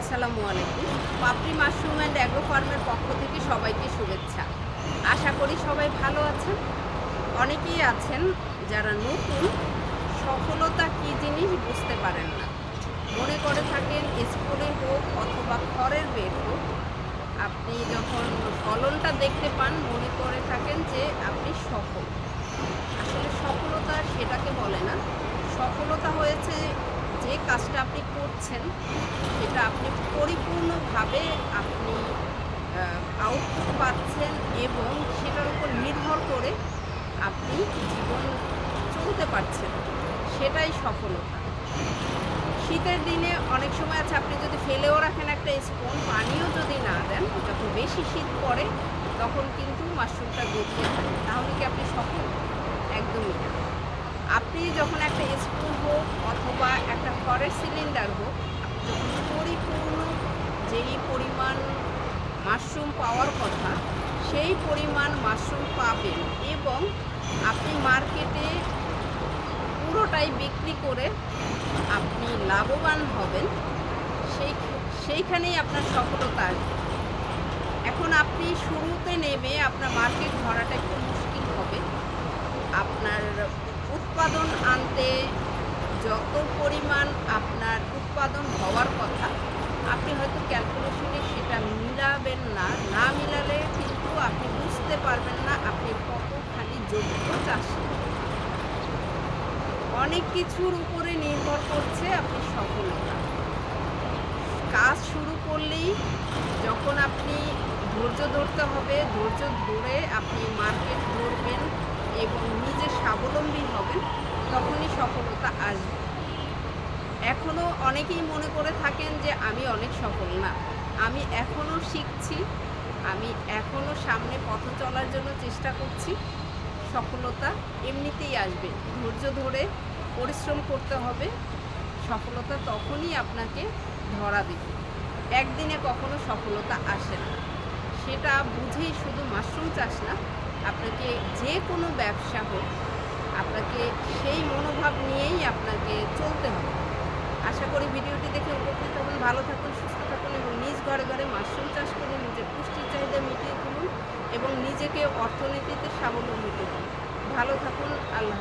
আসসালামু আলাইকুম। পাপড়ি mushroom and agro ফার্মের পক্ষ থেকে সবাইকে শুভেচ্ছা। আশা করি সবাই ভালো আছেন। অনেকেই আছেন যারা নতুন। সফলতা কী জিনিস বুঝতে পারেন না। মনে করে থাকেন স্কুলে হোক অথবা খড়ের বের হোক, আপনি যখন ফলনটা দেখতে পান, মনে করে থাকেন যে আপনি সফল। আসলে সফলতা সেটাকে বলে না। সফলতা হয়েছে যে কাজটা আপনি করছেন সেটা আপনি পরিপূর্ণভাবে আপনি আউটপুট পাচ্ছেন এবং সেটার উপর নির্ভর করে আপনি জীবন চলতে পারছেন। সেটাই সফলতা। শীতের দিনে অনেক সময় আছে আপনি যদি ফেলেও রাখেন একটা স্পুন পানিও যদি না দেন যখন বেশি শীত পড়ে তখন কিন্তু মাশরুমটা গজিয়ে থাকে তাহলে কি আপনি সফল? একদমই আপনি যখন একটা স্পুন হোক অথবা একটা খড়ের সিলিন্ডার হোক পরিপূর্ণ, যেই পরিমাণ মাশরুম পাওয়ার কথা, সেই পরিমাণ মাশরুম পাবেন এবং আপনি মার্কেটে পুরোটাই বিক্রি করে আপনি লাভবান হবেন। সেই, সেইখানেই আপনার সফলতা আসবে। এখন আপনি শুরুতে নেমে আপনার মার্কেট ধরাটা একটু মুশকিল হবে। আপনার উৎপাদন আনতে যত পরিমাণ আপনার উৎপাদন হওয়ার কথা, আপনি হয়তো ক্যালকুলেশনে সেটা মিলাবেন না। না মিলালে কিন্তু আপনি বুঝতে পারবেন না আপনি কতখানি যোগ্য চাষি। অনেক কিছুর উপরে নির্ভর করছে আপনি সফলতা। কাজ শুরু করলেই যখন আপনি ধৈর্য ধরতে হবে, ধৈর্য ধরে আপনি মার্কেট ধরবেন এবং নিজে স্বাবলম্বী হবেন, তখনই সফলতা আসবে। এখনও অনেকেই মনে করে থাকেন যে আমি অনেক সফল না। আমি এখনও শিখছি, আমি এখনও সামনে পথ চলার জন্য চেষ্টা করছি। সফলতা এমনিতেই আসবে, ধৈর্য ধরে পরিশ্রম করতে হবে। সফলতা তখনই আপনাকে ধরা দেবে। একদিনে কখনো সফলতা আসে না। সেটা বুঝেই শুধু মাশরুম চাষ না, আপনাকে যে কোনো ব্যবসা হোক, আপনাকে সেই মনোভাব নিয়েই আপনাকে চলতে হবে। আশা করি ভিডিওটি দেখে উপকৃত হবেন। ভালো থাকুন, সুস্থ থাকুন এবং নিজ ঘরে ঘরে মাশরুম চাষ করে নিজের পুষ্টির চাহিদা মিটিয়ে তুলুন এবং নিজেকে অর্থনীতিতে স্বাবলম্বী করুন। ভালো থাকুন, আল্লাহ